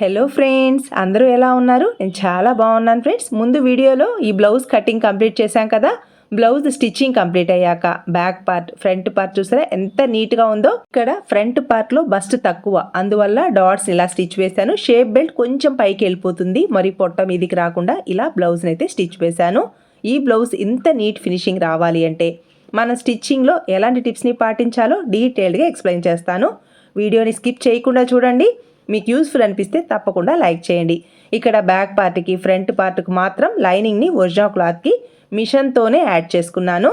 Hello friends అందరూ ఎలా ఉన్నారు? నేను చాలా బాగున్నాను ఫ్రెండ్స్ ముందు వీడియోలో ఈ బ్లౌజ్ కటింగ్ కంప్లీట్ చేశాం కదా? బ్లౌజ్ స్టిచ్చింగ్ కంప్లీట్ అయ్యాక బ్యాక్ పార్ట్ ఫ్రంట్ పార్ట్ చూసారా? ఎంత నీట్గా ఉందో. ఇక్కడ ఫ్రంట్ పార్ట్లో బస్ట్ తక్కువ. అందువల్ల డాట్స్ ఇలా స్టిచ్ వేశాను. షేప్ బెల్ట్ కొంచెం పైకి వెళ్ళిపోతుంది. మరి పొట్ట మీదికి రాకుండా ఇలా బ్లౌజ్ని అయితే స్టిచ్ వేశాను. ఈ బ్లౌజ్ ఇంత నీట్ ఫినిషింగ్ రావాలి అంటే మన స్టిచ్చింగ్లో ఎలాంటి టిప్స్ని పాటించాలో డీటెయిల్డ్గా ఎక్స్ప్లెయిన్ చేస్తాను. వీడియోని స్కిప్ చేయకుండా చూడండి. మీకు యూస్ఫుల్ అనిపిస్తే తప్పకుండా లైక్ చేయండి. ఇక్కడ బ్యాక్ పార్ట్కి ఫ్రంట్ పార్ట్కి మాత్రం లైనింగ్ని ఒరిజినల్ క్లాత్కి మిషన్తోనే యాడ్ చేసుకున్నాను.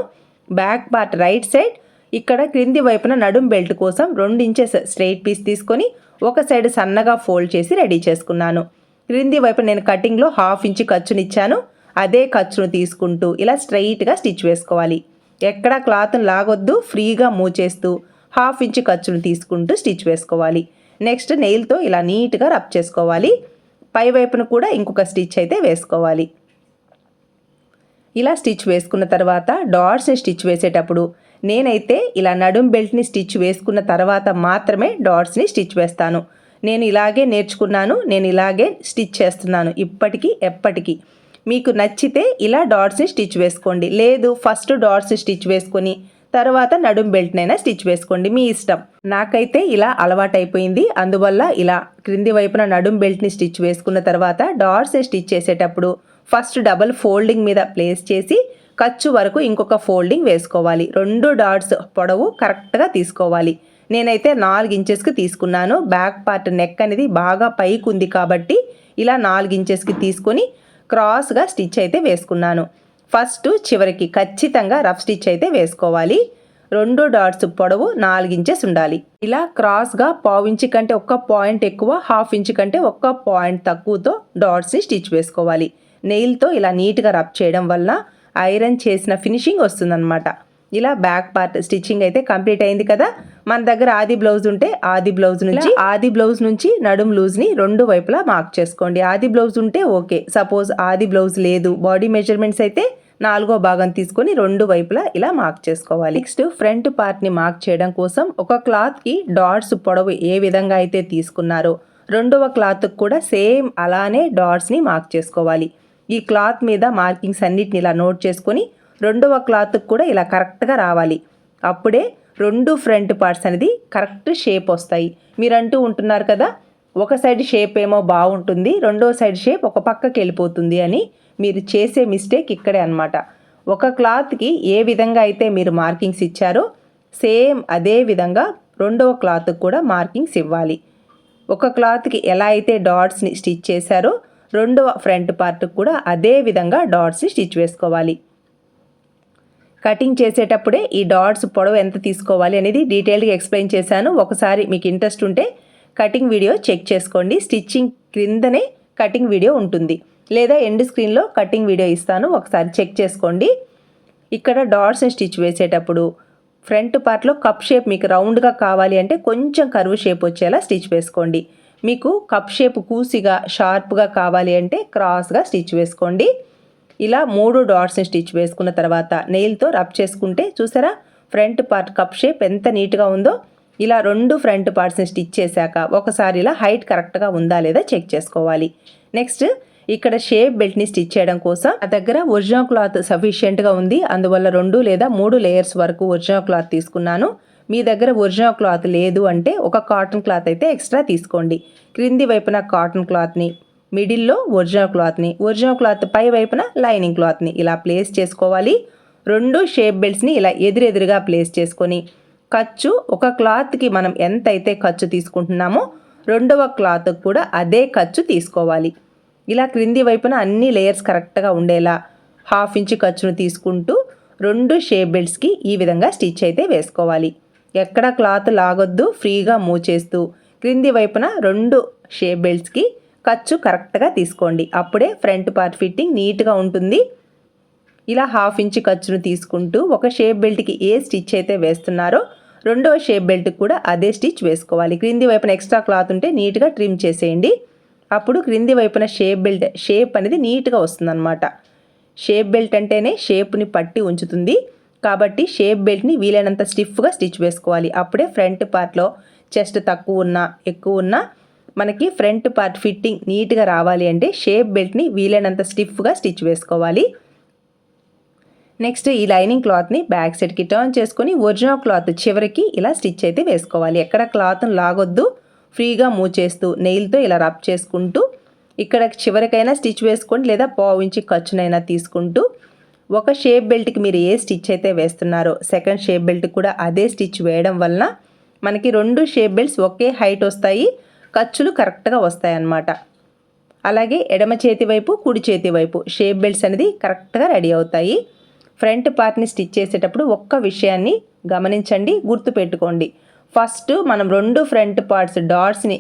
బ్యాక్ పార్ట్ రైట్ సైడ్ ఇక్కడ క్రింది వైపున నడుం బెల్ట్ కోసం రెండు ఇంచెస్ స్ట్రెయిట్ పీస్ తీసుకొని ఒక సైడ్ సన్నగా ఫోల్డ్ చేసి రెడీ చేసుకున్నాను. క్రింది వైపు నేను కటింగ్లో హాఫ్ ఇంచ్ ఖర్చునిచ్చాను అదే ఖర్చును తీసుకుంటూ ఇలా స్ట్రైట్గా స్టిచ్ వేసుకోవాలి. ఎక్కడ క్లాత్ను లాగొద్దు ఫ్రీగా మూవ్ చేస్తూ హాఫ్ ఇంచ్ ఖర్చును తీసుకుంటూ స్టిచ్ వేసుకోవాలి. నెక్స్ట్ నెయిల్తో ఇలా నీట్గా రబ్ చేసుకోవాలి. పై వైపున కూడా ఇంకొక స్టిచ్ అయితే వేసుకోవాలి. ఇలా స్టిచ్ వేసుకున్న తర్వాత డాట్స్ని స్టిచ్ వేసేటప్పుడు నేనైతే ఇలా నడుం బెల్ట్ని స్టిచ్ వేసుకున్న తర్వాత మాత్రమే డాట్స్ని స్టిచ్ వేస్తాను. నేను ఇలాగే నేర్చుకున్నాను నేను ఇలాగే స్టిచ్ చేస్తున్నాను ఇప్పటికీ ఎప్పటికీ. మీకు నచ్చితే ఇలా డాట్స్ని స్టిచ్ వేసుకోండి. లేదు ఫస్ట్ డాట్స్ స్టిచ్ వేసుకొని తర్వాత నడుం బెల్ట్నైనా స్టిచ్ వేసుకోండి మీ ఇష్టం. నాకైతే ఇలా అలవాటైపోయింది. అందువల్ల ఇలా క్రింది వైపున నడుం బెల్ట్ని స్టిచ్ వేసుకున్న తర్వాత డాట్స్ స్టిచ్ చేసేటప్పుడు ఫస్ట్ డబల్ ఫోల్డింగ్ మీద ప్లేస్ చేసి ఖర్చు వరకు ఇంకొక ఫోల్డింగ్ వేసుకోవాలి. రెండు డాట్స్ పొడవు కరెక్ట్గా తీసుకోవాలి. నేనైతే నాలుగు ఇంచెస్కి తీసుకున్నాను. బ్యాక్ పార్ట్ నెక్ అనేది బాగా పైకి ఉంది కాబట్టి ఇలా నాలుగు ఇంచెస్కి తీసుకొని క్రాస్గా స్టిచ్ అయితే వేసుకున్నాను. ఫస్ట్ చివరికి ఖచ్చితంగా రఫ్ స్టిచ్ అయితే వేసుకోవాలి. రెండు డాట్స్ పొడవు నాలుగు ఇంచెస్ ఉండాలి. ఇలా క్రాస్గా పావు ఇంచు కంటే ఒక్క పాయింట్ ఎక్కువ హాఫ్ ఇంచు కంటే ఒక్క పాయింట్ తక్కువతో డాట్స్ని స్టిచ్ వేసుకోవాలి. నెయిల్తో ఇలా నీట్గా రబ్ చేయడం వల్ల ఐరన్ చేసిన ఫినిషింగ్ వస్తుందన్నమాట. ఇలా బ్యాక్ పార్ట్ స్టిచ్చింగ్ అయితే కంప్లీట్ అయింది కదా. మన దగ్గర ఆది బ్లౌజ్ ఉంటే ఆది బ్లౌజ్ నుంచి ఆది బ్లౌజ్ నుంచి నడుం లూజ్ని రెండు వైపులా మార్క్ చేసుకోండి. ఆది బ్లౌజ్ ఉంటే ఓకే సపోజ్ ఆది బ్లౌజ్ లేదు. బాడీ మెజర్మెంట్స్ అయితే నాలుగో భాగం తీసుకొని రెండు వైపులా ఇలా మార్క్ చేసుకోవాలి. నెక్స్ట్ ఫ్రంట్ పార్ట్ని మార్క్ చేయడం కోసం ఒక క్లాత్కి డాట్స్ పొడవు ఏ విధంగా అయితే తీసుకున్నారో రెండవ క్లాత్ కూడా సేమ్ అలానే డాట్స్ని మార్క్ చేసుకోవాలి. ఈ క్లాత్ మీద మార్కింగ్స్ అన్నిటిని ఇలా నోట్ చేసుకొని రెండవ క్లాత్కి కూడా ఇలా కరెక్ట్గా రావాలి. అప్పుడే రెండు ఫ్రంట్ పార్ట్స్ అనేది కరెక్ట్ షేప్ వస్తాయి. మీరు అంటూ ఉంటున్నారు కదా ఒక సైడ్ షేప్ ఏమో బాగుంటుంది రెండో సైడ్ షేప్ ఒక పక్కకి వెళ్ళిపోతుంది అని మీరు చేసే మిస్టేక్ ఇక్కడే అనమాట ఒక క్లాత్కి ఏ విధంగా అయితే మీరు మార్కింగ్స్ ఇచ్చారో సేమ్ అదే విధంగా రెండవ క్లాత్కి కూడా మార్కింగ్స్ ఇవ్వాలి. ఒక క్లాత్కి ఎలా అయితే డాట్స్ని స్టిచ్ చేశారో రెండవ ఫ్రంట్ పార్ట్కి కూడా అదే విధంగా డాట్స్ని స్టిచ్ వేసుకోవాలి. కటింగ్ చేసేటప్పుడే ఈ డాట్స్ పొడవు ఎంత తీసుకోవాలి అనేది డీటెయిల్గా ఎక్స్ప్లెయిన్ చేశాను. ఒకసారి మీకు ఇంట్రెస్ట్ ఉంటే కటింగ్ వీడియో చెక్ చేసుకోండి. స్టిచ్చింగ్ క్రిందనే కటింగ్ వీడియో ఉంటుంది. లేదా ఎండ్ స్క్రీన్లో కటింగ్ వీడియో ఇస్తాను. ఒకసారి చెక్ చేసుకోండి. ఇక్కడ డాట్స్ని స్టిచ్ వేసేటప్పుడు ఫ్రంట్ పార్ట్లో కప్ షేప్ మీకు రౌండ్గా కావాలి అంటే కొంచెం కరువు షేప్ వచ్చేలా స్టిచ్ వేసుకోండి. మీకు కప్ షేప్ కూసిగా షార్ప్గా కావాలి అంటే క్రాస్గా స్టిచ్ వేసుకోండి. ఇలా మూడు డాట్స్ని స్టిచ్ వేసుకున్న తర్వాత నెయిల్తో రబ్ చేసుకుంటే చూసారా? ఫ్రంట్ పార్ట్ కప్ షేప్ ఎంత నీట్గా ఉందో. ఇలా రెండు ఫ్రంట్ పార్ట్స్ని స్టిచ్ చేశాక ఒకసారి ఇలా హైట్ కరెక్ట్గా ఉందా లేదా చెక్ చేసుకోవాలి. నెక్స్ట్ ఇక్కడ షేప్ బెల్ట్ని స్టిచ్ చేయడం కోసం ఆ దగ్గర ఒరిజినల్ క్లాత్ సఫిషియెంట్గా ఉంది. అందువల్ల రెండు లేదా మూడు లేయర్స్ వరకు ఒరిజినల్ క్లాత్ తీసుకున్నాను. మీ దగ్గర ఒరిజినల్ క్లాత్ లేదు అంటే ఒక కాటన్ క్లాత్ అయితే ఎక్స్ట్రా తీసుకోండి. క్రింది వైపున కాటన్ క్లాత్ని మిడిల్లో ఒరిజినల్ క్లాత్ని ఒరిజినల్ క్లాత్ పై వైపున లైనింగ్ క్లాత్ని ఇలా ప్లేస్ చేసుకోవాలి. రెండు షేప్ బెల్ట్స్ని ఇలా ఎదురెదురుగా ప్లేస్ చేసుకొని ఖర్చు ఒక క్లాత్కి మనం ఎంతైతే ఖర్చు తీసుకుంటున్నామో రెండవ క్లాత్కి కూడా అదే ఖర్చు తీసుకోవాలి. ఇలా క్రింది వైపున అన్ని లేయర్స్ కరెక్ట్గా ఉండేలా హాఫ్ ఇంచ్ ఖర్చును తీసుకుంటూ రెండు షేప్ బెల్ట్స్కి ఈ విధంగా స్టిచ్ అయితే వేసుకోవాలి. ఎక్కడ క్లాత్ లాగొద్దు ఫ్రీగా మూవ్ చేస్తూ క్రింది వైపున రెండు షేప్ బెల్ట్స్కి ఖర్చు కరెక్ట్గా తీసుకోండి. అప్పుడే ఫ్రంట్ పార్ట్ ఫిట్టింగ్ నీట్గా ఉంటుంది. ఇలా హాఫ్ ఇంచ్ ఖర్చును తీసుకుంటూ ఒక షేప్ బెల్ట్కి ఏ స్టిచ్ అయితే వేస్తున్నారో రెండవ షేప్ బెల్ట్కి కూడా అదే స్టిచ్ వేసుకోవాలి. క్రింది వైపున ఎక్స్ట్రా క్లాత్ ఉంటే నీట్గా ట్రిమ్ చేసేయండి. అప్పుడు క్రింది వైపున షేప్ బెల్ట్ షేప్ అనేది నీట్గా వస్తుందన్నమాట. షేప్ బెల్ట్ అంటేనే షేప్ని పట్టి ఉంచుతుంది. కాబట్టి షేప్ బెల్ట్ని వీలైనంత స్టిఫ్గా స్టిచ్ వేసుకోవాలి. అప్పుడే ఫ్రంట్ పార్ట్లో చెస్ట్ తక్కువ ఉన్నా ఎక్కువ ఉన్నా మనకి ఫ్రంట్ పార్ట్ ఫిట్టింగ్ నీట్గా రావాలి అంటే షేప్ బెల్ట్ని వీలైనంత స్టిఫ్గా స్టిచ్ వేసుకోవాలి. నెక్స్ట్ ఈ లైనింగ్ క్లాత్ని బ్యాక్ సైడ్కి టర్న్ చేసుకొని ఒరిజినల్ క్లాత్ చివరికి ఇలా స్టిచ్ అయితే వేసుకోవాలి. ఎక్కడ క్లాత్ను లాగొద్దు. ఫ్రీగా మూవ్ చేస్తూ నెయిల్తో ఇలా రబ్ చేసుకుంటూ ఇక్కడ చివరికైనా స్టిచ్ వేసుకోండి లేదా పావు ఇంచి ఖర్చునైనా తీసుకుంటూ ఒక షేప్ బెల్ట్కి మీరు ఏ స్టిచ్ అయితే వేస్తున్నారో సెకండ్ షేప్ బెల్ట్ కూడా అదే స్టిచ్ వేయడం వలన మనకి రెండు షేప్ బెల్ట్స్ ఒకే హైట్ వస్తాయి. ఖర్చులు కరెక్ట్గా వస్తాయన్నమాట. అలాగే ఎడమ చేతి వైపు కుడి చేతి వైపు షేప్ బెల్ట్స్ అనేది కరెక్ట్గా రెడీ అవుతాయి. ఫ్రంట్ పార్ట్ని స్టిచ్ చేసేటప్పుడు ఒక్క విషయాన్ని గమనించండి గుర్తుపెట్టుకోండి ఫస్ట్ మనం రెండు ఫ్రంట్ పార్ట్స్ డాట్స్ని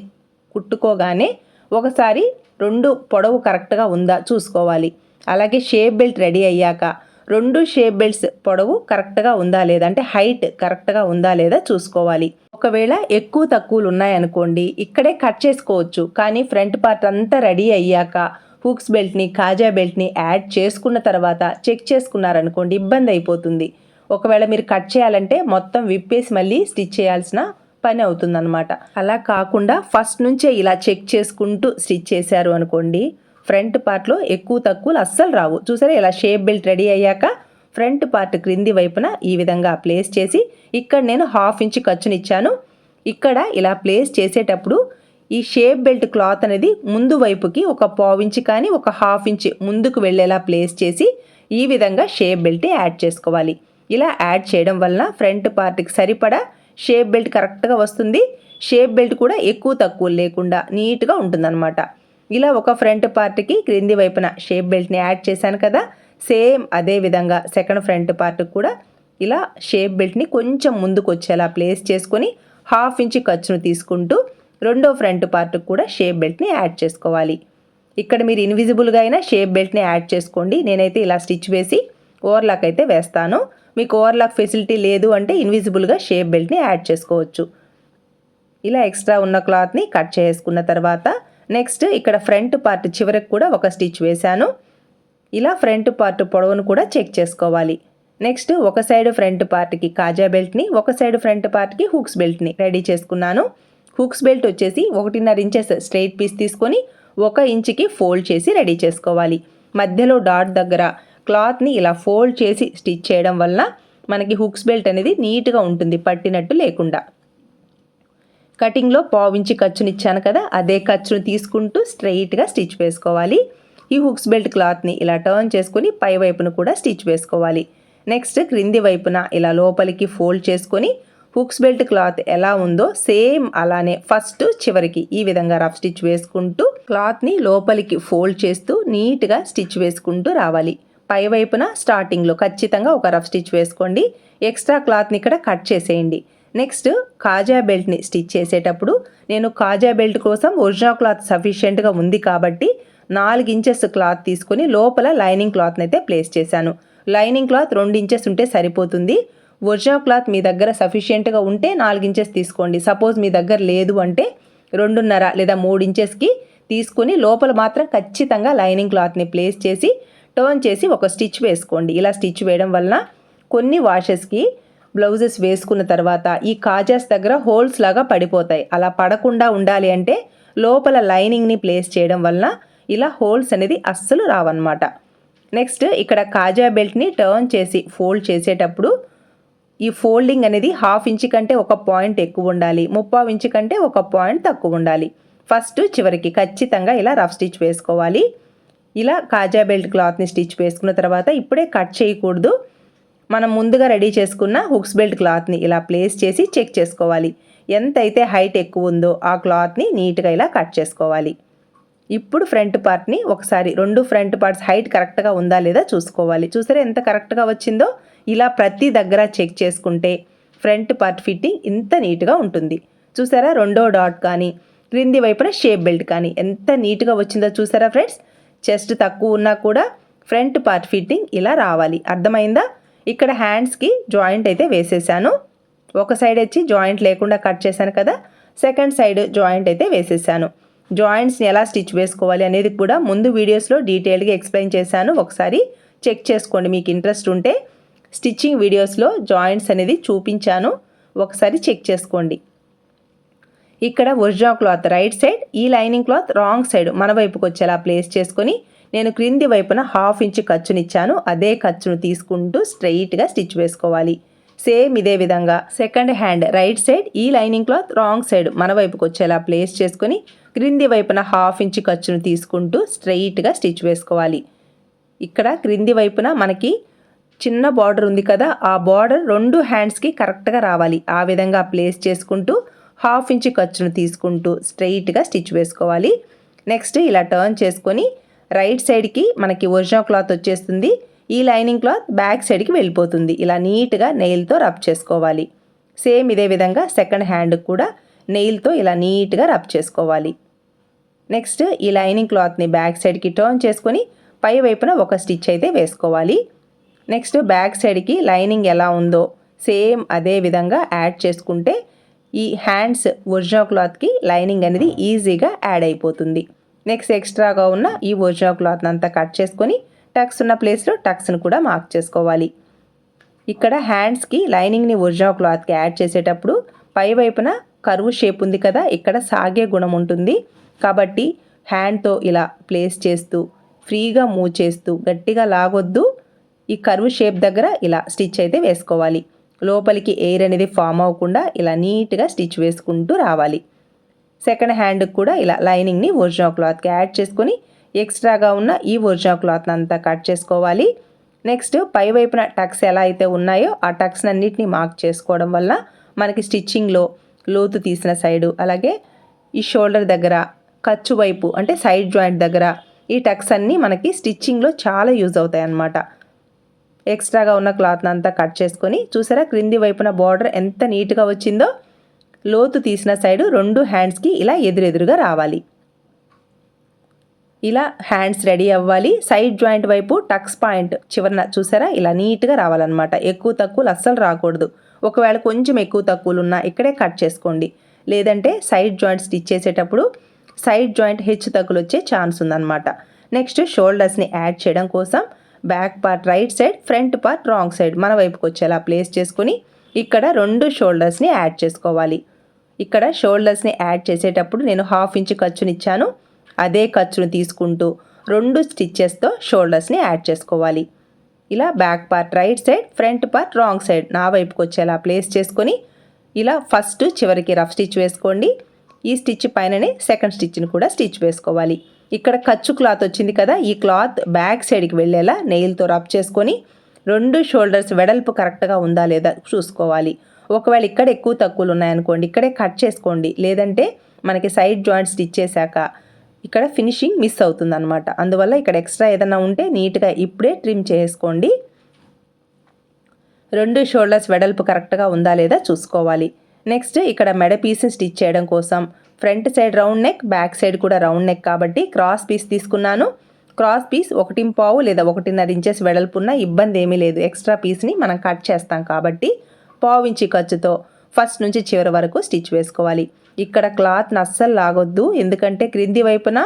కుట్టుకోగానే ఒకసారి రెండు పొడవు కరెక్ట్గా ఉందా చూసుకోవాలి. అలాగే షేప్ బెల్ట్ రెడీ అయ్యాక రెండు షేప్ బెల్ట్స్ పొడవు కరెక్ట్గా ఉందా లేదా? అంటే హైట్ కరెక్ట్గా ఉందా లేదా చూసుకోవాలి. ఒకవేళ ఎక్కువ తక్కువలు ఉన్నాయనుకోండి ఇక్కడే కట్ చేసుకోవచ్చు. కానీ ఫ్రంట్ పార్ట్ అంతా రెడీ అయ్యాక హుక్స్ బెల్ట్ని కాజా బెల్ట్ని యాడ్ చేసుకున్న తర్వాత చెక్ చేసుకున్నారనుకోండి ఇబ్బంది అయిపోతుంది. ఒకవేళ మీరు కట్ చేయాలంటే మొత్తం విప్పేసి మళ్ళీ స్టిచ్ చేయాల్సిన పని అవుతుందన్నమాట. అలా కాకుండా ఫస్ట్ నుంచే ఇలా చెక్ చేసుకుంటూ స్టిచ్ చేశారు అనుకోండి ఫ్రంట్ పార్ట్లో ఎక్కువ తక్కువలు అస్సలు రావు. చూసారా? ఇలా షేప్ బెల్ట్ రెడీ అయ్యాక ఫ్రంట్ పార్ట్ క్రింది వైపున ఈ విధంగా ప్లేస్ చేసి ఇక్కడ నేను హాఫ్ ఇంచ్ ఖర్చునిచ్చాను ఇక్కడ ఇలా ప్లేస్ చేసేటప్పుడు ఈ షేప్ బెల్ట్ క్లాత్ అనేది ముందు వైపుకి ఒక పావించి కానీ ఒక హాఫ్ ఇంచ్ ముందుకు వెళ్ళేలా ప్లేస్ చేసి ఈ విధంగా షేప్ బెల్ట్ యాడ్ చేసుకోవాలి. ఇలా యాడ్ చేయడం వలన ఫ్రంట్ పార్ట్కి సరిపడా షేప్ బెల్ట్ కరెక్ట్గా వస్తుంది. షేప్ బెల్ట్ కూడా ఎక్కువ తక్కువ లేకుండా నీట్గా ఉంటుందన్నమాట. ఇలా ఒక ఫ్రంట్ పార్ట్కి క్రింది వైపున షేప్ బెల్ట్ని యాడ్ చేశాను కదా సేమ్ అదే విధంగా సెకండ్ ఫ్రంట్ పార్ట్కి కూడా ఇలా షేప్ బెల్ట్ని కొంచెం ముందుకు వచ్చేలా ప్లేస్ చేసుకొని హాఫ్ ఇంచ్ ఖర్చును తీసుకుంటూ రెండో ఫ్రంట్ పార్ట్కి కూడా షేప్ బెల్ట్ని యాడ్ చేసుకోవాలి. ఇక్కడ మీరు ఇన్విజిబుల్గా అయినా షేప్ బెల్ట్ని యాడ్ చేసుకోండి. నేనైతే ఇలా స్టిచ్ వేసి ఓవర్లాక్ అయితే వేస్తాను. మీకు ఓవర్లాక్ ఫెసిలిటీ లేదు అంటే ఇన్విజిబుల్గా షేప్ బెల్ట్ని యాడ్ చేసుకోవచ్చు. ఇలా ఎక్స్ట్రా ఉన్న క్లాత్ని కట్ చేసుకున్న తర్వాత నెక్స్ట్ ఇక్కడ ఫ్రంట్ పార్ట్ చివరికి కూడా ఒక స్టిచ్ వేశాను. ఇలా ఫ్రంట్ పార్ట్ పొడవును కూడా చెక్ చేసుకోవాలి. నెక్స్ట్ ఒక సైడ్ ఫ్రంట్ పార్ట్కి కాజా బెల్ట్ని ఒక సైడ్ ఫ్రంట్ పార్ట్కి హుక్స్ బెల్ట్ని రెడీ చేసుకున్నాను. హుక్స్ బెల్ట్ వచ్చేసి ఒకటిన్నర ఇంచెస్ స్ట్రైట్ పీస్ తీసుకొని ఒక ఇంచుకి ఫోల్డ్ చేసి రెడీ చేసుకోవాలి. మధ్యలో డాట్ దగ్గర క్లాత్ని ఇలా ఫోల్డ్ చేసి స్టిచ్ చేయడం వల్ల మనకి హుక్స్ బెల్ట్ అనేది నీట్గా ఉంటుంది పట్టినట్టు లేకుండా. కటింగ్లో పావించి ఖర్చునిచ్చాను కదా అదే ఖర్చును తీసుకుంటూ స్ట్రైట్గా స్టిచ్ వేసుకోవాలి. ఈ హుక్స్ బెల్ట్ క్లాత్ని ఇలా టర్న్ చేసుకొని పై వైపున కూడా స్టిచ్ వేసుకోవాలి. నెక్స్ట్ క్రింది వైపున ఇలా లోపలికి ఫోల్డ్ చేసుకొని హుక్స్ బెల్ట్ క్లాత్ ఎలా ఉందో సేమ్ అలానే ఫస్ట్ చివరికి ఈ విధంగా రఫ్ స్టిచ్ వేసుకుంటూ క్లాత్ని లోపలికి ఫోల్డ్ చేస్తూ నీట్గా స్టిచ్ వేసుకుంటూ రావాలి. పై వైపున స్టార్టింగ్లో ఖచ్చితంగా ఒక రఫ్ స్టిచ్ వేసుకోండి. ఎక్స్ట్రా క్లాత్ని ఇక్కడ కట్ చేసేయండి. నెక్స్ట్ కాజా బెల్ట్ని స్టిచ్ చేసేటప్పుడు నేను కాజా బెల్ట్ కోసం ఒరిజినల్ క్లాత్ సఫిషియెంట్గా ఉంది కాబట్టి నాలుగు ఇంచెస్ క్లాత్ తీసుకొని లోపల లైనింగ్ క్లాత్ని అయితే ప్లేస్ చేశాను. లైనింగ్ క్లాత్ రెండు ఇంచెస్ ఉంటే సరిపోతుంది. ఒరిజినల్ క్లాత్ మీ దగ్గర సఫిషియెంట్గా ఉంటే నాలుగు ఇంచెస్ తీసుకోండి. సపోజ్ మీ దగ్గర లేదు అంటే రెండున్నర లేదా మూడు ఇంచెస్కి తీసుకొని లోపల మాత్రం ఖచ్చితంగా లైనింగ్ క్లాత్ని ప్లేస్ చేసి టర్న్ చేసి ఒక స్టిచ్ వేసుకోండి. ఇలా స్టిచ్ వేయడం వలన కొన్ని వాషెస్కి బ్లౌజెస్ వేసుకున్న తర్వాత ఈ కాజాస్ దగ్గర హోల్స్ లాగా పడిపోతాయి. అలా పడకుండా ఉండాలి అంటే లోపల లైనింగ్ని ప్లేస్ చేయడం వలన ఇలా హోల్స్ అనేది అస్సలు రావన్నమాట. నెక్స్ట్ ఇక్కడ కాజా బెల్ట్ని టర్న్ చేసి ఫోల్డ్ చేసేటప్పుడు ఈ ఫోల్డింగ్ అనేది హాఫ్ ఇంచ్ కంటే ఒక పాయింట్ ఎక్కువ ఉండాలి ముప్పావు ఇంచ్ కంటే ఒక పాయింట్ తక్కువ ఉండాలి. ఫస్ట్ చివరికి ఖచ్చితంగా ఇలా రఫ్ స్టిచ్ వేసుకోవాలి. ఇలా కాజా బెల్ట్ క్లాత్ని స్టిచ్ వేసుకున్న తర్వాత ఇప్పుడే కట్ చేయకూడదు. మనం ముందుగా రెడీ చేసుకున్న హుక్స్ బెల్ట్ క్లాత్ని ఇలా ప్లేస్ చేసి చెక్ చేసుకోవాలి. ఎంతైతే హైట్ ఎక్కువ ఉందో ఆ క్లాత్ని నీట్గా ఇలా కట్ చేసుకోవాలి. ఇప్పుడు ఫ్రంట్ పార్ట్ని ఒకసారి రెండు ఫ్రంట్ పార్ట్స్ హైట్ కరెక్ట్గా ఉందా లేదా చూసుకోవాలి. చూసారా ఎంత కరెక్ట్గా వచ్చిందో? ఇలా ప్రతి దగ్గర చెక్ చేసుకుంటే ఫ్రంట్ పార్ట్ ఫిట్టింగ్ ఇంత నీట్గా ఉంటుంది. చూసారా? రెండో డాట్ కానీ క్రింది వైపున షేప్ బెల్ట్ కానీ ఎంత నీట్గా వచ్చిందో చూసారా ఫ్రెండ్స్? చెస్ట్ తక్కువ ఉన్నా కూడా ఫ్రంట్ పార్ట్ ఫిట్టింగ్ ఇలా రావాలి. అర్థమైందా? ఇక్కడ హ్యాండ్స్కి జాయింట్ అయితే వేసేసాను. ఒక సైడ్ వచ్చి జాయింట్ లేకుండా కట్ చేశాను కదా. సెకండ్ సైడ్ జాయింట్ అయితే వేసేసాను. జాయింట్స్ని ఎలా స్టిచ్ వేసుకోవాలి అనేది కూడా ముందు వీడియోస్లో డీటెయిల్గా ఎక్స్ప్లెయిన్ చేశాను. ఒకసారి చెక్ చేసుకోండి. మీకు ఇంట్రెస్ట్ ఉంటే స్టిచ్చింగ్ వీడియోస్లో జాయింట్స్ అనేది చూపించాను. ఒకసారి చెక్ చేసుకోండి. ఇక్కడ ఒరిజినల్ క్లాత్ రైట్ సైడ్ ఈ లైనింగ్ క్లాత్ రాంగ్ సైడ్ మన వైపుకి వచ్చేలా ప్లేస్ చేసుకొని నేను క్రింది వైపున హాఫ్ ఇంచ్ ఖర్చునిచ్చాను అదే ఖర్చును తీసుకుంటూ స్ట్రైట్గా స్టిచ్ వేసుకోవాలి. సేమ్ ఇదే విధంగా సెకండ్ హ్యాండ్ రైట్ సైడ్ ఈ లైనింగ్ క్లాత్ రాంగ్ సైడ్ మన వైపుకి వచ్చేలా ప్లేస్ చేసుకొని క్రింది వైపున హాఫ్ ఇంచ్ ఖర్చును తీసుకుంటూ స్ట్రైట్గా స్టిచ్ వేసుకోవాలి. ఇక్కడ క్రింది వైపున మనకి చిన్న బార్డర్ ఉంది కదా ఆ బార్డర్ రెండు హ్యాండ్స్కి కరెక్ట్గా రావాలి. ఆ విధంగా ప్లేస్ చేసుకుంటూ హాఫ్ ఇంచ్ ఖర్చును తీసుకుంటూ స్ట్రైట్గా స్టిచ్ వేసుకోవాలి. నెక్స్ట్ ఇలా టర్న్ చేసుకొని రైట్ సైడ్కి మనకి ఒరిజినల్ క్లాత్ వచ్చేస్తుంది. ఈ లైనింగ్ క్లాత్ బ్యాక్ సైడ్కి వెళ్ళిపోతుంది. ఇలా నీట్గా నెయిల్తో రబ్ చేసుకోవాలి. సేమ్ ఇదే విధంగా సెకండ్ హ్యాండ్ కూడా నెయిల్తో ఇలా నీట్గా రబ్ చేసుకోవాలి. నెక్స్ట్ ఈ లైనింగ్ క్లాత్ని బ్యాక్ సైడ్కి టర్న్ చేసుకొని పై వైపున ఒక స్టిచ్ అయితే వేసుకోవాలి. నెక్స్ట్ బ్యాక్ సైడ్కి లైనింగ్ ఎలా ఉందో సేమ్ అదే విధంగా యాడ్ చేసుకుంటే ఈ హ్యాండ్స్ ఒరిజినల్ క్లాత్కి లైనింగ్ అనేది ఈజీగా యాడ్ అయిపోతుంది. నెక్స్ట్ ఎక్స్ట్రాగా ఉన్న ఈ ఒరిజినల్ క్లాత్ని అంతా కట్ చేసుకొని టక్స్ ఉన్న ప్లేస్లో టక్స్ని కూడా మార్క్ చేసుకోవాలి. ఇక్కడ హ్యాండ్స్కి లైనింగ్ని ఒరిజినల్ క్లాత్కి యాడ్ చేసేటప్పుడు పై వైపున కరువు షేప్ ఉంది కదా ఇక్కడ సాగే గుణం ఉంటుంది. కాబట్టి హ్యాండ్తో ఇలా ప్లేస్ చేస్తూ ఫ్రీగా మూవ్ చేస్తూ గట్టిగా లాగొద్దు. ఈ కరువు షేప్ దగ్గర ఇలా స్టిచ్ అయితే వేసుకోవాలి. లోపలికి ఎయిర్ అనేది ఫామ్ అవ్వకుండా ఇలా నీట్గా స్టిచ్ వేసుకుంటూ రావాలి. సెకండ్ హ్యాండ్కి కూడా ఇలా లైనింగ్ని ఒరిజినల్ క్లాత్కి యాడ్ చేసుకొని ఎక్స్ట్రాగా ఉన్న ఈ ఒరిజినల్ క్లాత్ని అంతా కట్ చేసుకోవాలి. నెక్స్ట్ పై వైపున టక్స్ ఎలా అయితే ఉన్నాయో ఆ టక్స్ అన్నిటిని మార్క్ చేసుకోవడం వల్ల మనకి స్టిచ్చింగ్లో లోతు తీసిన సైడు అలాగే ఈ షోల్డర్ దగ్గర ఖర్చు వైపు అంటే సైడ్ జాయింట్ దగ్గర ఈ టక్స్ అన్నీ మనకి స్టిచ్చింగ్లో చాలా యూజ్ అవుతాయి అన్నమాట. ఎక్స్ట్రాగా ఉన్న క్లాత్ని అంతా కట్ చేసుకొని చూసారా క్రింది వైపున బార్డర్ ఎంత నీట్గా వచ్చిందో? లోతు తీసిన సైడు రెండు హ్యాండ్స్కి ఇలా ఎదురెదురుగా రావాలి. ఇలా హ్యాండ్స్ రెడీ అవ్వాలి. సైడ్ జాయింట్ వైపు టక్స్ పాయింట్ చివరన చూసారా? ఇలా నీట్గా రావాలన్నమాట. ఎక్కువ తక్కువలు అస్సలు రాకూడదు. ఒకవేళ కొంచెం ఎక్కువ తక్కువలు ఉన్నా ఇక్కడే కట్ చేసుకోండి. లేదంటే సైడ్ జాయింట్ స్టిచ్ చేసేటప్పుడు సైడ్ జాయింట్ హెచ్చు తగ్గులు వచ్చే ఛాన్స్ ఉందన్నమాట. నెక్స్ట్ షోల్డర్స్ని యాడ్ చేయడం కోసం back part right side front part wrong side మన వైపుకి వచ్చేలా ప్లేస్ చేసుకుని ఇక్కడ రెండు షోల్డర్స్ని యాడ్ చేసుకోవాలి. ఇక్కడ షోల్డర్స్ని యాడ్ చేసేటప్పుడు నేను హాఫ్ ఇంచ్ ఖర్చునిచ్చాను. అదే ఖర్చును తీసుకుంటూ రెండు స్టిచ్చెస్తో షోల్డర్స్ని యాడ్ చేసుకోవాలి. ఇలా back part right side front part wrong side నా వైపుకి వచ్చేలా ప్లేస్ చేసుకొని ఇలా ఫస్ట్ చివరికి రఫ్ స్టిచ్ వేసుకోండి. ఈ స్టిచ్ పైననే సెకండ్ స్టిచ్ని కూడా స్టిచ్ వేసుకోవాలి. ఇక్కడ ఖర్చు క్లాత్ వచ్చింది కదా ఈ క్లాత్ బ్యాక్ సైడ్కి వెళ్ళేలా నెయిల్తో రబ్ చేసుకొని రెండు షోల్డర్స్ వెడల్పు కరెక్ట్గా ఉందా లేదా చూసుకోవాలి. ఒకవేళ ఇక్కడ ఎక్కువ తక్కువలు ఉన్నాయనుకోండి ఇక్కడే కట్ చేసుకోండి. లేదంటే మనకి సైడ్ జాయింట్ స్టిచ్ చేశాక ఇక్కడ ఫినిషింగ్ మిస్ అవుతుంది అనమాట అందువల్ల ఇక్కడ ఎక్స్ట్రా ఏదైనా ఉంటే నీట్గా ఇప్పుడే ట్రిమ్ చేసుకోండి. రెండు షోల్డర్స్ వెడల్పు కరెక్ట్గా ఉందా లేదా చూసుకోవాలి. నెక్స్ట్ ఇక్కడ మెడ పీస్ స్టిచ్ చేయడం కోసం. Front side round neck back side కూడా రౌండ్ నెక్ కాబట్టి క్రాస్ పీస్ తీసుకున్నాను. క్రాస్ పీస్ ఒకటి పావు లేదా ఒకటిన్నర ఇంచెస్ వెడల్పున్న ఇబ్బంది ఏమీ లేదు. ఎక్స్ట్రా పీస్ని మనం కట్ చేస్తాం కాబట్టి పావు ఇంచి ఖర్చుతో ఫస్ట్ నుంచి చివరి వరకు స్టిచ్ వేసుకోవాలి. ఇక్కడ క్లాత్ని అస్సలు లాగొద్దు. ఎందుకంటే క్రింది వైపున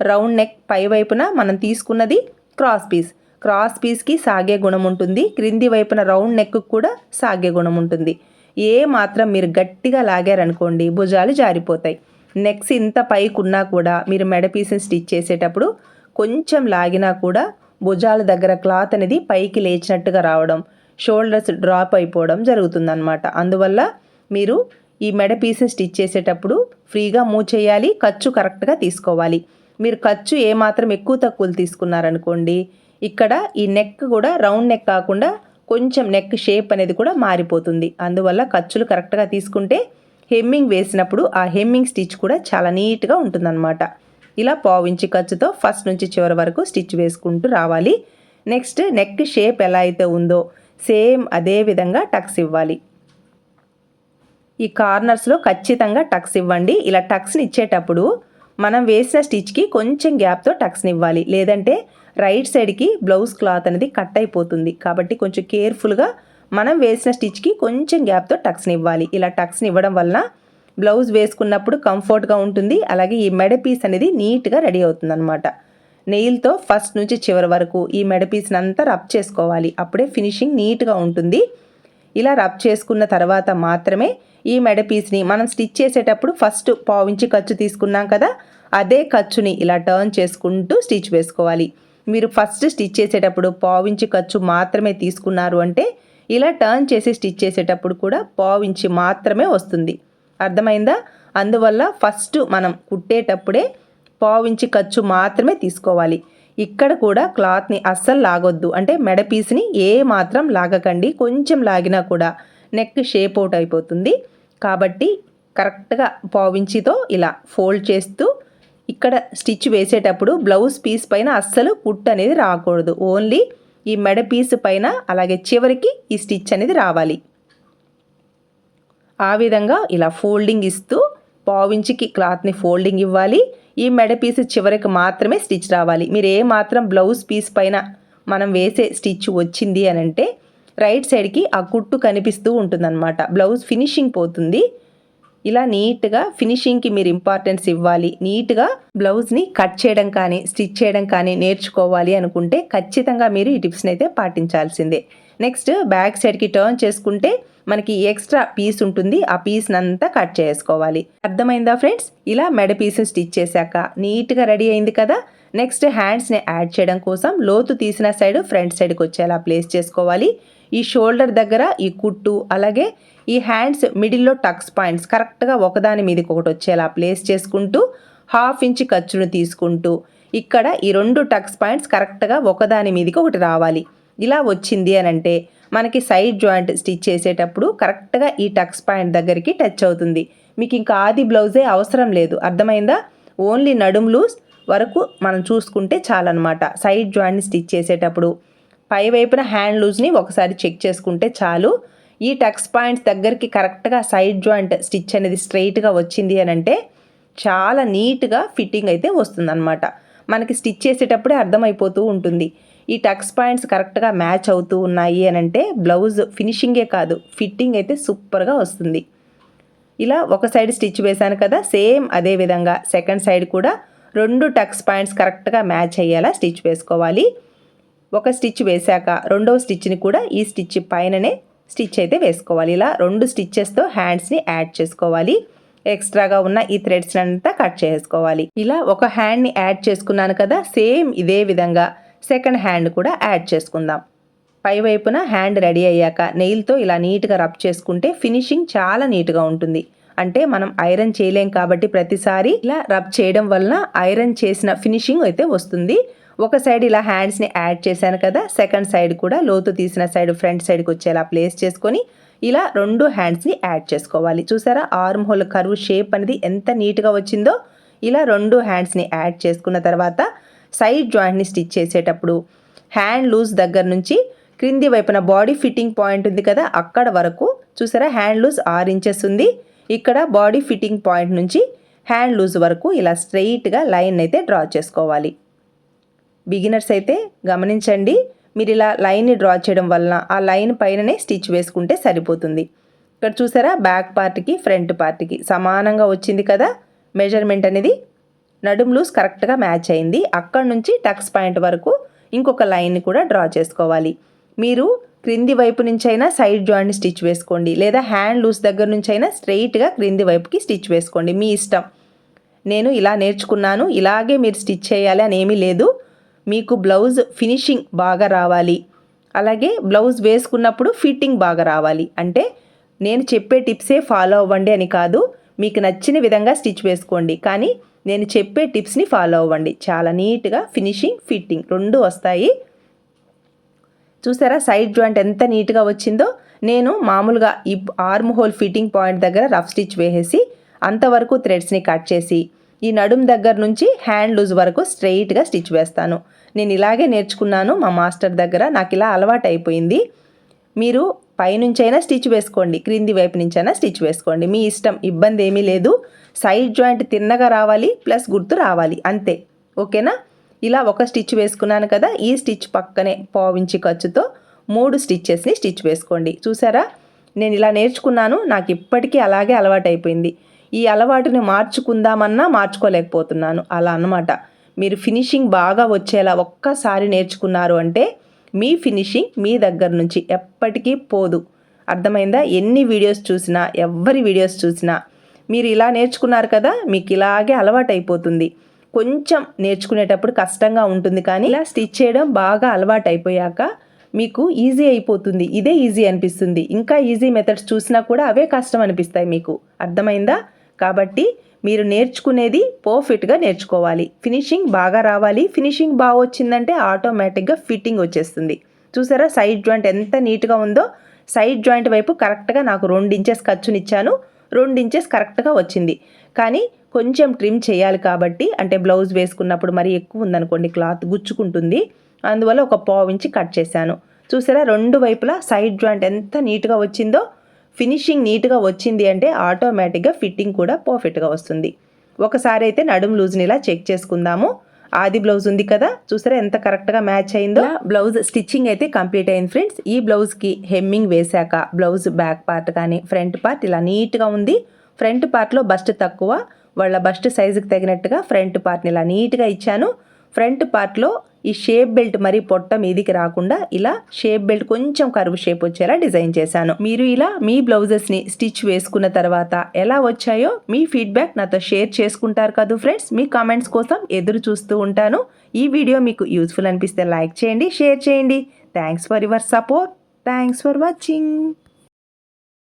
రౌండ్ నెక్ పై వైపున మనం తీసుకున్నది క్రాస్ పీస్ క్రాస్ పీస్కి సాగే గుణం ఉంటుంది. క్రింది వైపున రౌండ్ నెక్ కూడా సాగే గుణం ఉంటుంది. ఏ మాత్రం మీరు గట్టిగా లాగారనుకోండి భుజాలు జారిపోతాయి. నెక్స్ ఇంత పైకి ఉన్నా కూడా మీరు మెడ పీస్ని స్టిచ్ చేసేటప్పుడు కొంచెం లాగినా కూడా భుజాల దగ్గర క్లాత్ అనేది పైకి లేచినట్టుగా రావడం షోల్డర్స్ డ్రాప్ అయిపోవడం జరుగుతుందన్నమాట. అందువల్ల మీరు ఈ మెడ పీసెస్ స్టిచ్ చేసేటప్పుడు ఫ్రీగా మూవ్ చేయాలి ఖర్చు కరెక్ట్గా తీసుకోవాలి. మీరు ఖర్చు ఏమాత్రం ఎక్కువ తక్కువలు తీసుకున్నారనుకోండి ఇక్కడ ఈ నెక్ కూడా రౌండ్ నెక్ కాకుండా కొంచెం నెక్ షేప్ అనేది కూడా మారిపోతుంది. అందువల్ల ఖర్చులు కరెక్ట్గా తీసుకుంటే హెమ్మింగ్ వేసినప్పుడు ఆ హెమ్మింగ్ స్టిచ్ కూడా చాలా నీట్గా ఉంటుందన్నమాట. ఇలా పావించి ఖర్చుతో ఫస్ట్ నుంచి చివరి వరకు స్టిచ్ వేసుకుంటూ రావాలి. నెక్స్ట్ నెక్ షేప్ ఎలా అయితే ఉందో సేమ్ అదే విధంగా టక్స్ ఇవ్వాలి. ఈ కార్నర్స్లో ఖచ్చితంగా టక్స్ ఇవ్వండి. ఇలా టక్స్ని ఇచ్చేటప్పుడు మనం వేసిన స్టిచ్కి కొంచెం గ్యాప్తో టక్స్ని ఇవ్వాలి. లేదంటే రైట్ సైడ్కి బ్లౌజ్ క్లాత్ అనేది కట్ అయిపోతుంది. కాబట్టి కొంచెం కేర్ఫుల్గా మనం వేసిన స్టిచ్కి కొంచెం గ్యాప్తో టక్స్ని ఇవ్వాలి. ఇలా టక్స్ని ఇవ్వడం వలన బ్లౌజ్ వేసుకున్నప్పుడు కంఫర్ట్గా ఉంటుంది. అలాగే ఈ మెడ పీస్ అనేది నీట్గా రెడీ అవుతుంది అనమాట నెయిల్తో ఫస్ట్ నుంచి చివరి వరకు ఈ మెడ పీస్ని అంతా రబ్ చేసుకోవాలి. అప్పుడే ఫినిషింగ్ నీట్గా ఉంటుంది. ఇలా రబ్ చేసుకున్న తర్వాత మాత్రమే ఈ మెడ పీస్ని మనం స్టిచ్ చేసేటప్పుడు ఫస్ట్ పావించి ఖర్చు తీసుకున్నాం కదా అదే ఖర్చుని ఇలా టర్న్ చేసుకుంటూ స్టిచ్ వేసుకోవాలి. మీరు ఫస్ట్ స్టిచ్ చేసేటప్పుడు పావించి ఖర్చు మాత్రమే తీసుకున్నారు అంటే ఇలా టర్న్ చేసి స్టిచ్ చేసేటప్పుడు కూడా పావించి మాత్రమే వస్తుంది. అర్థమైందా? అందువల్ల ఫస్ట్ మనం కుట్టేటప్పుడే పావించి ఖర్చు మాత్రమే తీసుకోవాలి. ఇక్కడ కూడా క్లాత్ని అస్సలు లాగొద్దు. అంటే మెడ పీస్ని ఏ మాత్రం లాగకండి. కొంచెం లాగినా కూడా నెక్ షేప్ అవుట్ అయిపోతుంది. కాబట్టి కరెక్ట్గా పావించితో ఇలా ఫోల్డ్ చేస్తూ ఇక్కడ స్టిచ్ వేసేటప్పుడు బ్లౌజ్ పీస్ పైన అస్సలు కుట్ అనేది రాకూడదు. ఓన్లీ ఈ మెడ పీస్ పైన అలాగే చివరికి ఈ స్టిచ్ అనేది రావాలి. ఆ విధంగా ఇలా ఫోల్డింగ్ ఇస్తూ పావించికి క్లాత్ని ఫోల్డింగ్ ఇవ్వాలి. ఈ మెడ పీస్ చివరికి మాత్రమే స్టిచ్ రావాలి. మీరు ఏ మాత్రం బ్లౌజ్ పీస్ పైన మనం వేసే స్టిచ్ వచ్చింది అని అంటే రైట్ సైడ్కి ఆ కుట్టు కనిపిస్తూ ఉంటుందన్నమాట. బ్లౌజ్ ఫినిషింగ్ పోతుంది. ఇలా నీట్గా ఫినిషింగ్కి మీరు ఇంపార్టెన్స్ ఇవ్వాలి. నీట్గా బ్లౌజ్ని కట్ చేయడం కానీ స్టిచ్ చేయడం కానీ నేర్చుకోవాలి అనుకుంటే ఖచ్చితంగా మీరు ఈ టిప్స్ని అయితే పాటించాల్సిందే. నెక్స్ట్ బ్యాక్ సైడ్కి టర్న్ చేసుకుంటే మనకి ఎక్స్ట్రా పీస్ ఉంటుంది. ఆ పీస్ని అంతా కట్ చేసుకోవాలి. అర్థమైందా ఫ్రెండ్స్? ఇలా మెడ పీస్ స్టిచ్ చేశాక నీట్గా రెడీ అయింది కదా? నెక్స్ట్ హ్యాండ్స్ని యాడ్ చేయడం కోసం లోతు తీసిన సైడ్ ఫ్రంట్ సైడ్కి వచ్చేలా ప్లేస్ చేసుకోవాలి. ఈ షోల్డర్ దగ్గర ఈ కుట్టు అలాగే ఈ హ్యాండ్స్ మిడిల్లో టక్స్ పాయింట్స్ కరెక్ట్గా ఒకదాని మీదకి ఒకటి వచ్చేలా ప్లేస్ చేసుకుంటూ హాఫ్ ఇంచ్ ఖర్చును తీసుకుంటూ ఇక్కడ ఈ రెండు టక్స్ పాయింట్స్ కరెక్ట్గా ఒకదాని మీదకి ఒకటి రావాలి. ఇలా వచ్చింది అని అంటే మనకి సైడ్ జాయింట్ స్టిచ్ చేసేటప్పుడు కరెక్ట్గా ఈ టక్స్ పాయింట్ దగ్గరికి టచ్ అవుతుంది. మీకు ఇంకా ఆది బ్లౌజే అవసరం లేదు. అర్థమైందా? ఓన్లీ నడుం లూజ్ వరకు మనం చూసుకుంటే చాలన్నమాట. సైడ్ జాయింట్ని స్టిచ్ చేసేటప్పుడు పై వైపున హ్యాండ్ లూజ్ని ఒకసారి చెక్ చేసుకుంటే చాలు. ఈ టక్స్ పాయింట్స్ దగ్గరికి కరెక్ట్గా సైడ్ జాయింట్ స్టిచ్ అనేది స్ట్రైట్గా వచ్చింది అని అంటే చాలా నీట్గా ఫిట్టింగ్ అయితే వస్తుందన్నమాట. మనకి స్టిచ్ చేసేటప్పుడే అర్థమైపోతూ ఉంటుంది. ఈ టక్స్ పాయింట్స్ కరెక్ట్గా మ్యాచ్ అవుతూ ఉన్నాయి అని అంటే బ్లౌజ్ ఫినిషింగే కాదు ఫిట్టింగ్ అయితే సూపర్గా వస్తుంది. ఇలా ఒక సైడ్ స్టిచ్ వేశాను కదా సేమ్ అదే విధంగా సెకండ్ సైడ్ కూడా రెండు టక్స్ పాయింట్స్ కరెక్ట్గా మ్యాచ్ అయ్యేలా స్టిచ్ వేసుకోవాలి. ఒక స్టిచ్ వేశాక రెండవ స్టిచ్ని కూడా ఈ స్టిచ్ పైననే స్టిచ్ అయితే వేసుకోవాలి. ఇలా రెండు స్టిచ్చెస్తో హ్యాండ్స్ని యాడ్ చేసుకోవాలి. ఎక్స్ట్రాగా ఉన్న ఈ థ్రెడ్స్ అంతా కట్ చేసుకోవాలి. ఇలా ఒక హ్యాండ్ని యాడ్ చేసుకున్నాను కదా సేమ్ ఇదే విధంగా సెకండ్ హ్యాండ్ కూడా యాడ్ చేసుకుందాం. పై వైపున హ్యాండ్ రెడీ అయ్యాక నెయిల్తో ఇలా నీట్గా రబ్ చేసుకుంటే ఫినిషింగ్ చాలా నీట్గా ఉంటుంది. అంటే మనం ఐరన్ చేయలేం కాబట్టి ప్రతిసారి ఇలా రబ్ చేయడం వలన ఐరన్ చేసిన ఫినిషింగ్ అయితే వస్తుంది. ఒక సైడ్ ఇలా హ్యాండ్స్ని యాడ్ చేశాను కదా సెకండ్ సైడ్ కూడా లోతు తీసిన సైడ్ ఫ్రంట్ సైడ్కి వచ్చేలా ప్లేస్ చేసుకొని ఇలా రెండు హ్యాండ్స్ని యాడ్ చేసుకోవాలి. చూసారా? ఆర్మ్ హోల్ కర్వ్ షేప్ అనేది ఎంత నీట్గా వచ్చిందో? ఇలా రెండు హ్యాండ్స్ని యాడ్ చేసుకున్న తర్వాత సైడ్ జాయింట్ని స్టిచ్ చేసేటప్పుడు హ్యాండ్ లూజ్ దగ్గర నుంచి క్రింది వైపున బాడీ ఫిట్టింగ్ పాయింట్ ఉంది కదా అక్కడ వరకు చూసారా? హ్యాండ్ లూజ్ ఆరు ఇంచెస్ ఉంది. ఇక్కడ బాడీ ఫిట్టింగ్ పాయింట్ నుంచి హ్యాండ్ లూజ్ వరకు ఇలా స్ట్రెయిట్గా లైన్ అయితే డ్రా చేసుకోవాలి. బిగినర్స్ అయితే గమనించండి మీరు ఇలా లైన్ని డ్రా చేయడం వలన ఆ లైన్ పైననే స్టిచ్ వేసుకుంటే సరిపోతుంది. ఇక్కడ చూసారా? బ్యాక్ పార్ట్కి ఫ్రంట్ పార్ట్కి సమానంగా వచ్చింది కదా? మెజర్మెంట్ అనేది నడుం లూస్ కరెక్ట్గా మ్యాచ్ అయింది. అక్కడ నుంచి టక్స్ పాయింట్ వరకు ఇంకొక లైన్ని కూడా డ్రా చేసుకోవాలి. మీరు క్రింది వైపు నుంచి అయినా సైడ్ జాయింట్ స్టిచ్ వేసుకోండి. లేదా హ్యాండ్ లూస్ దగ్గర నుంచి అయినా స్ట్రెయిట్గా క్రింది వైపుకి స్టిచ్ వేసుకోండి. మీ ఇష్టం. నేను ఇలా నేర్చుకున్నాను ఇలాగే మీరు స్టిచ్ చేయాలి అని ఏమీ లేదు. మీకు బ్లౌజ్ ఫినిషింగ్ బాగా రావాలి. అలాగే బ్లౌజ్ వేసుకున్నప్పుడు ఫిట్టింగ్ బాగా రావాలి. అంటే నేను చెప్పే టిప్సే ఫాలో అవ్వండి అని కాదు మీకు నచ్చిన విధంగా స్టిచ్ వేసుకోండి. కానీ నేను చెప్పే టిప్స్ని ఫాలో అవ్వండి. చాలా నీట్గా ఫినిషింగ్ ఫిట్టింగ్ రెండు వస్తాయి. చూసారా సైడ్ జాయింట్ ఎంత నీట్గా వచ్చిందో? నేను మామూలుగా ఈ ఆర్మ్ హోల్ ఫిట్టింగ్ పాయింట్ దగ్గర రఫ్ స్టిచ్ వేసేసి అంతవరకు థ్రెడ్స్ని కట్ చేసి ఈ నడుం దగ్గర నుంచి హ్యాండ్ లూజ్ వరకు స్ట్రెయిట్గా స్టిచ్ వేస్తాను. నేను ఇలాగే నేర్చుకున్నాను మా మాస్టర్ దగ్గర నాకు ఇలా అలవాటు అయిపోయింది మీరు పైనుంచైనా స్టిచ్ వేసుకోండి క్రింది వైపు నుంచైనా స్టిచ్ వేసుకోండి. మీ ఇష్టం ఇబ్బంది ఏమీ లేదు. సైడ్ జాయింట్ తిన్నగా రావాలి ప్లస్ గుర్తు రావాలి అంతే. ఓకేనా? ఇలా ఒక స్టిచ్ వేసుకున్నాను కదా ఈ స్టిచ్ పక్కనే పావించి ఖర్చుతో మూడు స్టిచ్చెస్ని స్టిచ్ వేసుకోండి. చూసారా? నేను ఇలా నేర్చుకున్నాను నాకు ఇప్పటికీ అలాగే అలవాటు అయిపోయింది ఈ అలవాటుని మార్చుకుందామన్నా మార్చుకోలేకపోతున్నాను అలా అన్నమాట. మీరు ఫినిషింగ్ బాగా వచ్చేలా ఒక్కసారి నేర్చుకున్నారు అంటే మీ ఫినిషింగ్ మీ దగ్గర నుంచి ఎప్పటికీ పోదు. అర్థమైందా? ఎన్ని వీడియోస్ చూసినా ఎవరి వీడియోస్ చూసినా మీరు ఇలా నేర్చుకున్నారు కదా మీకు ఇలాగే అలవాటు అయిపోతుంది కొంచెం నేర్చుకునేటప్పుడు కష్టంగా ఉంటుంది కానీ ఇలా స్టిచ్ చేయడం బాగా అలవాటు అయిపోయాక మీకు ఈజీ అయిపోతుంది. ఇదే ఈజీ అనిపిస్తుంది. ఇంకా ఈజీ మెథడ్స్ చూసినా కూడా అవే కష్టం అనిపిస్తాయి మీకు. అర్థమైందా? కాబట్టి మీరు నేర్చుకునేది పర్ఫెక్ట్గా నేర్చుకోవాలి. ఫినిషింగ్ బాగా రావాలి. ఫినిషింగ్ బాగా వచ్చిందంటే ఆటోమేటిక్గా ఫిట్టింగ్ వచ్చేస్తుంది. చూసారా? సైడ్ జాయింట్ ఎంత నీట్గా ఉందో? సైడ్ జాయింట్ వైపు కరెక్ట్గా నాకు రెండు ఇంచెస్ ఖర్చునిచ్చాను రెండు ఇంచెస్ కరెక్ట్గా వచ్చింది. కానీ కొంచెం ట్రిమ్ చేయాలి కాబట్టి అంటే బ్లౌజ్ వేసుకున్నప్పుడు మరి ఎక్కువ ఉందనుకోండి క్లాత్ గుచ్చుకుంటుంది. అందువల్ల ఒక పావు ఇంచి కట్ చేశాను. చూసారా? రెండు వైపులా సైడ్ జాయింట్ ఎంత నీట్గా వచ్చిందో ఫినిషింగ్ నీట్గా వచ్చింది అంటే ఆటోమేటిక్గా ఫిట్టింగ్ కూడా పర్ఫెక్ట్గా వస్తుంది. ఒకసారి అయితే నడుము లూజ్ని ఇలా చెక్ చేసుకుందాము. ఆది బ్లౌజ్ ఉంది కదా చూసారా ఎంత కరెక్ట్గా మ్యాచ్ అయిందో? బ్లౌజ్ స్టిచ్చింగ్ అయితే కంప్లీట్ అయింది ఫ్రెండ్స్. ఈ బ్లౌజ్కి హెమ్మింగ్ వేశాక బ్లౌజ్ బ్యాక్ పార్ట్ కానీ ఫ్రంట్ పార్ట్ ఇలా నీట్గా ఉంది. ఫ్రంట్ పార్ట్లో బస్ట్ తక్కువ వాళ్ళ బస్ట్ సైజుకి తగినట్టుగా ఫ్రంట్ పార్ట్ని ఇలా నీట్గా ఇచ్చాను. ఫ్రంట్ పార్ట్లో ఈ షేప్ బెల్ట్ మరి పొట్ట మీదికి రాకుండా ఇలా షేప్ బెల్ట్ కొంచెం కరువు షేప్ వచ్చేలా డిజైన్ చేశాను. మీరు ఇలా మీ బ్లౌజెస్ని స్టిచ్ వేసుకున్న తర్వాత ఎలా వచ్చాయో మీ ఫీడ్బ్యాక్ నాతో షేర్ చేసుకుంటారు కదా ఫ్రెండ్స్? మీ కామెంట్స్ కోసం ఎదురు చూస్తూ ఉంటాను. ఈ వీడియో మీకు యూస్ఫుల్ అనిపిస్తే లైక్ చేయండి షేర్ చేయండి. Thanks for your support. Thanks for watching.